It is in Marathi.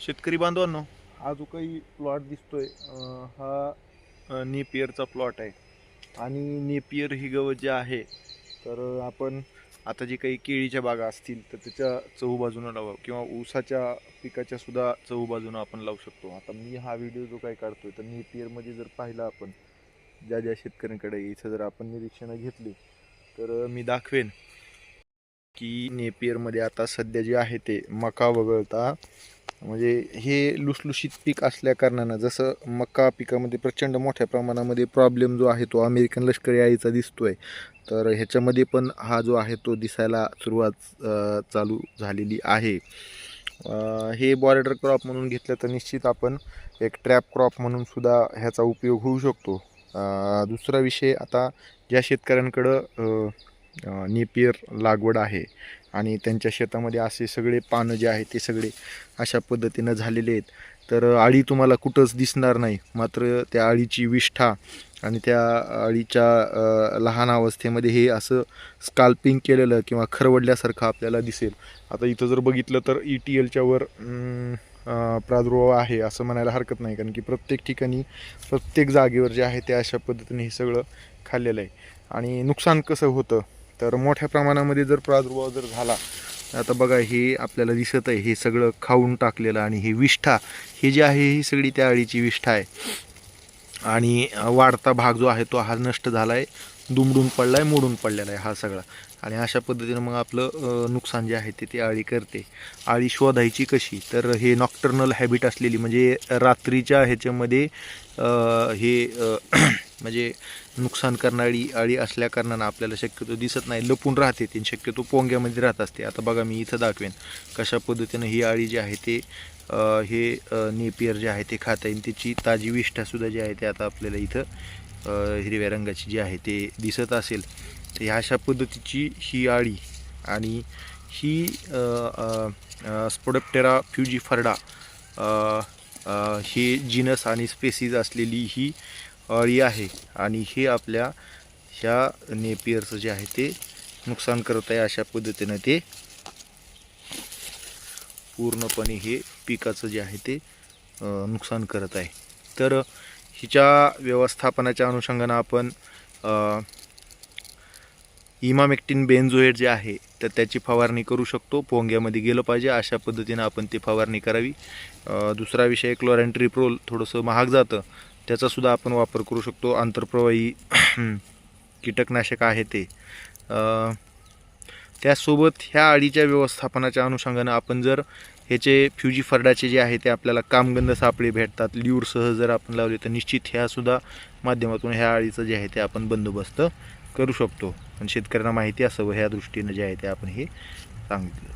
शेतकरी बांधवांनो हा जो काही प्लॉट दिसतोय. अं, हा नेपियरचा प्लॉट आहे. आणि नेपियर ही गवत जे आहे तर आपण आता जे काही केळीच्या बागा असतील तर त्याच्या चहूबाजूनं लावा किंवा ऊसाच्या पिकाच्या सुद्धा चहूबाजूनं आपण लावू शकतो. आता मी हा व्हिडिओ जो काही काढतोय तर नेपियरमध्ये जर पाहिला आपण ज्या ज्या शेतकऱ्यांकडे इथं जर आपण निरीक्षणं घेतली तर मी दाखवेन की नेपियरमध्ये आता सध्या जे आहे ते मका वगळता म्हणजे हे लुसलुशीत पीक असल्या कारणानं जसं मका पिकामध्ये प्रचंड मोठ्या प्रमाणामध्ये प्रॉब्लेम जो आहे तो अमेरिकन लष्करी आळीचा दिसतोय. तर ह्याच्यामध्ये पण हा जो आहे तो दिसायला सुरुवात चालू झालेली आहे. हे बॉर्डर क्रॉप म्हणून घेतलं तर निश्चित आपण एक ट्रॅप क्रॉप म्हणून सुद्धा ह्याचा उपयोग होऊ शकतो. दुसरा विषय आता ज्या शेतकऱ्यांकडं नेपियर लागवड आहे. आणि त्यांच्या शेतामध्ये असे सगळे पानं जे आहे ते सगळे अशा पद्धतीनं झालेले आहेत. तर आळी तुम्हाला कुठंच दिसणार नाही. मात्र त्या आळीची विष्ठा आणि त्या आळीच्या लहान अवस्थेमध्ये हे असं स्काल्पिंग केलेलं किंवा खरवडल्यासारखं आपल्याला दिसेल. आता इथं जर बघितलं तर ई टी एलच्या वर प्रादुर्भाव आहे असं म्हणायला हरकत नाही. कारण की प्रत्येक ठिकाणी प्रत्येक जागेवर जे आहे ते अशा पद्धतीने हे सगळं खाल्लेलं आहे. आणि नुकसान कसं होतं? तर मोठ्या प्रमाणामध्ये जर प्रादुर्भाव जर झाला आता बघा हे आपल्याला दिसत आहे हे सगळं खाऊन टाकलेलं आणि हे विष्ठा हे जी आहे ही सगळी त्या अळीची विष्ठा आहे. आणि वाढता भाग जो आहे तो हा नष्ट झाला आहे दुमडून पडला आहे मोडून पडलेला आहे हा सगळा. आणि अशा पद्धतीनं मग आपलं नुकसान जे आहे ते ती आळी करते. आळी शोधायची कशी? तर हे नॉक्टर्नल हॅबिट असलेली म्हणजे रात्रीच्या ह्याच्यामध्ये हे म्हणजे नुकसान करणारी अळी असल्याकारणानं आपल्याला शक्यतो दिसत नाही लपून राहते ती शक्यतो पोंग्यामध्ये राहत असते. आता बघा मी इथं दाखवेन कशा पद्धतीनं ही अळी जी आहे ते हे नेपियर जे आहे ते खाता येईल त्याची ताजी विष्ठासुद्धा जी आहे ते आता आपल्याला इथं हिरव्या रंगाची जी आहे ते दिसत असेल. तर ह्या अशा पद्धतीची ही आळी आणि ही स्पोडप्टेरा फ्युजीफर्डा हे जिनस आणि स्पेसीज असलेली ही अळी आहे आणि हे आपल्या ह्या नेपियरचं जे आहे ते नुकसान करत आहे अशा पद्धतीनं ते पूर्णपणे हे पिकाचं जे आहे ते नुकसान करत आहे. तर हिच्या व्यवस्थापनाच्या अनुषंगानं आपण इमामेक्टिन बेन्झोएट जे आहे तर त्याची फवारणी करू शकतो. पोंग्यामध्ये गेलं पाहिजे अशा पद्धतीनं आपण ती फवारणी करावी. दुसरा विषय क्लोरॅन्ट्रिप्रोल थोडंसं महाग जातं. त्याचासुद्धा आपण वापर करू शकतो. आंतरप्रवाही कीटकनाशक आहे ते. त्यासोबत ह्या अळीच्या व्यवस्थापनाच्या अनुषंगानं आपण जर ह्याचे फ्युजी फर्डाचे जे आहे ते आपल्याला कामगंध सापळे भेटतात ल्यूरसह जर आपण लावले तर निश्चित ह्यासुद्धा माध्यमातून ह्या अळीचं जे आहे ते आपण बंदोबस्त करू शकतो. पण शेतकऱ्यांना माहिती असावं ह्या दृष्टीनं जे आहे ते आपण हे सांगितलं.